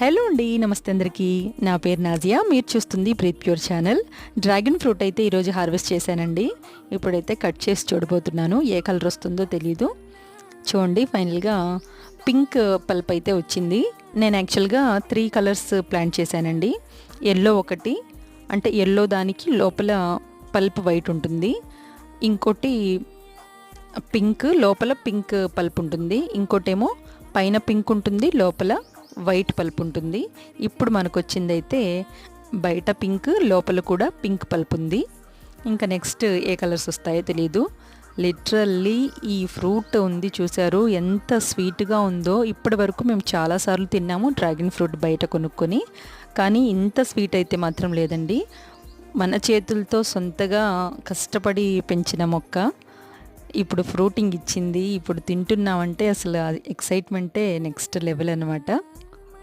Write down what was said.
Hello అండి నమస్తే అందరికీ. నా పేరు నాజియా మీరు చూస్తుంది Preet pure channel. Dragon fruit అయితే ఈరోజు హార్వెస్ట్ చేశానండి. ఇప్పుడైతే కట్ చేసి చూడబోతున్నాను. ఏ కలర్ వస్తుందో తెలీదు. చూడండి ఫైనల్గా పింక్ పల్ప్ అయితే వచ్చింది. నేను యాక్చువల్గా త్రీ కలర్స్ ప్లాంట్ చేశానండి. ఎల్లో ఒకటి అంటే ఎల్లో దానికి లోపల పల్ప్ వైట్ ఉంటుంది. ఇంకోటి పింక్ లోపల పింక్ పల్ప్ ఉంటుంది. ఇంకోటేమో పైన పింక్ ఉంటుంది లోపల వైట్ పల్ప్ ఉంటుంది. ఇప్పుడు మనకు వచ్చిందైతే బయట పింక్ లోపల కూడా పింక్ పల్ప్ ఉంది ఇంకా నెక్స్ట్ ఏ కలర్స్ వస్తాయో తెలీదు. లిటరల్లీ ఈ ఫ్రూట్ ఉంది చూసారు ఎంత స్వీట్గా ఉందో ఇప్పటి వరకు మేము చాలాసార్లు తిన్నాము డ్రాగన్ ఫ్రూట్ బయట కొనుక్కొని. కానీ ఇంత స్వీట్ అయితే మాత్రం లేదండి. మన చేతులతో సొంతగా కష్టపడి పెంచిన మొక్క. ఇప్పుడు ఫ్రూటింగ్ ఇచ్చింది. ఇప్పుడు తింటున్నామంటే అసలు ఎక్సైట్మెంటే నెక్స్ట్ లెవెల్ అనమాట